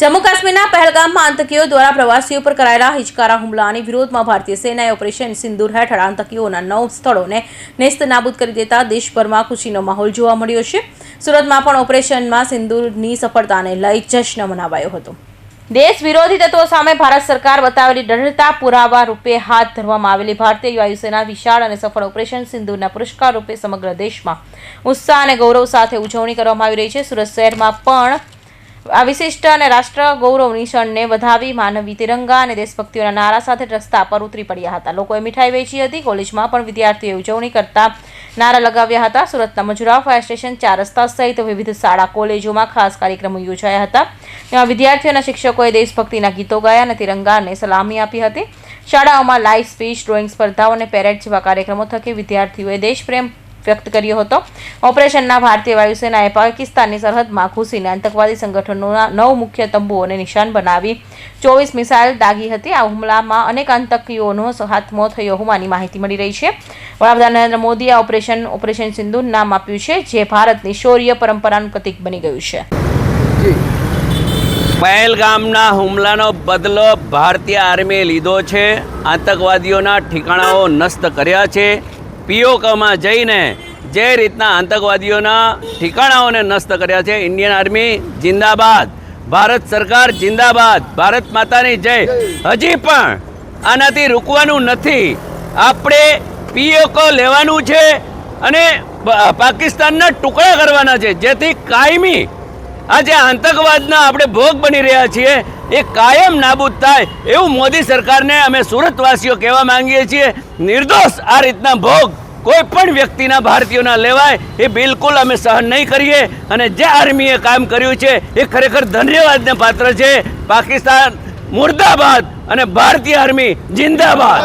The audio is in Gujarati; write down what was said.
જમ્મુ કાશ્મીરના પહેલગામમાં આતંકીઓ દ્વારા પ્રવાસીઓ પર કરાયેલા હિચકારા હુમલાની વિરોધમાં ભારતીય સેનાએ ઓપરેશન સિંદૂર હેઠળ આતંકીઓના નવ સ્થળોને નેસ્ત નાબૂદ કરી દેતા દેશભરમાં ખુશીનો માહોલ જોવા મળ્યો છે. સુરતમાં પણ ઓપરેશનમાં સિંદૂરની સફળતાને લઈ જશ્ન મનાવાયો હતો. દેશ વિરોધી તત્વો સામે ભારત સરકાર બતાવેલી દૃઢતા પુરાવા રૂપે હાથ ધરવામાં આવેલી ભારતીય વાયુસેના વિશાળ અને સફળ ઓપરેશન સિંદૂરના પુરસ્કાર રૂપે સમગ્ર દેશમાં ઉત્સાહ અને ગૌરવ સાથે ઉજવણી કરવામાં આવી રહી છે. સુરત શહેરમાં પણ આ વિશિષ્ટ અને રાષ્ટ્ર ગૌરવની ક્ષણને વધાવી માનવી તિરંગા અને દેશભક્તિઓના નારા સાથે રસ્તા પર ઉતરી પડ્યા હતા. લોકોએ મીઠાઈ વેચી હતી. કોલેજમાં પણ વિદ્યાર્થીઓએ ઉજવણી કરતા નારા લગાવ્યા હતા. સુરતના મજુરા ફાયર સ્ટેશન ચાર રસ્તા સહિત વિવિધ શાળા, કોલેજોમાં ખાસ કાર્યક્રમો યોજાયા હતા. તેમાં વિદ્યાર્થીઓના શિક્ષકોએ દેશભક્તિના ગીતો ગાયા અને તિરંગાને સલામી આપી હતી. શાળાઓમાં લાઈવ સ્પીચ, ડ્રોઈંગ સ્પર્ધાઓ અને પેરેડ જેવા કાર્યક્રમો થકી વિદ્યાર્થીઓએ દેશપ્રેમ વ્યક્ત કર્યો હતો. ઓપરેશનના ભારતીય વાયુસેનાએ પાકિસ્તાનની સરહદમાં ઘૂસીને આતંકવાદી સંગઠનોના નવ મુખ્ય તંબુઓને નિશાન બનાવી ચોવીસ મિસાઇલ દાગી હતી. આ હુમલામાં અનેક આતંકીઓનો હાથમો થયો હોવાની માહિતી મળી રહી છે. વડાપ્રધાન નરેન્દ્ર મોદીએ આ ઓપરેશન ઓપરેશન સિંધુ નામ આપ્યું છે જે ભારતની શૌર્ય પરંપરાનું પ્રતીક બની ગયું છે. પહેલગામના હુમલાનો બદલો ભારતીય આર્મીએ લીધો છે. આતંકવાદીઓના ઠિકાણાઓ નષ્ટ કર્યા છે. પીઓકમાં જઈને જે રીતના આતંકવાદીઓના ઠિકાણાઓને નષ્ટ કર્યા છે ઇન્ડિયન આર્મી જિંદાબાદ, ભારત સરકાર જિંદાબાદ, ભારત માતાની જય. હજી પણ આનાથી રૂકવાનું નથી. આપણે પીઓકો લેવાનું છે અને પાકિસ્તાનના ટુકડા કરવાના છે, જેથી કાયમી આ જે આતંકવાદના આપણે ભોગ બની રહ્યા છીએ. એ કાયમ નાબૂદ થાય એવું મોદી સરકારને અમે સુરતવાસીઓ કહેવા માંગીએ છીએ. નિર્દોષ આ રીતના ભોગ કોઈ પણ વ્યક્તિના ભારતીયોના લેવાય એ બિલકુલ અમે સહન નહીં કરીએ અને જે આર્મીએ કામ કર્યું છે એ ખરેખર ધન્યવાદને પાત્ર છે. પાકિસ્તાન મુર્દાબાદ અને ભારતીય આર્મી જિંદાબાદ.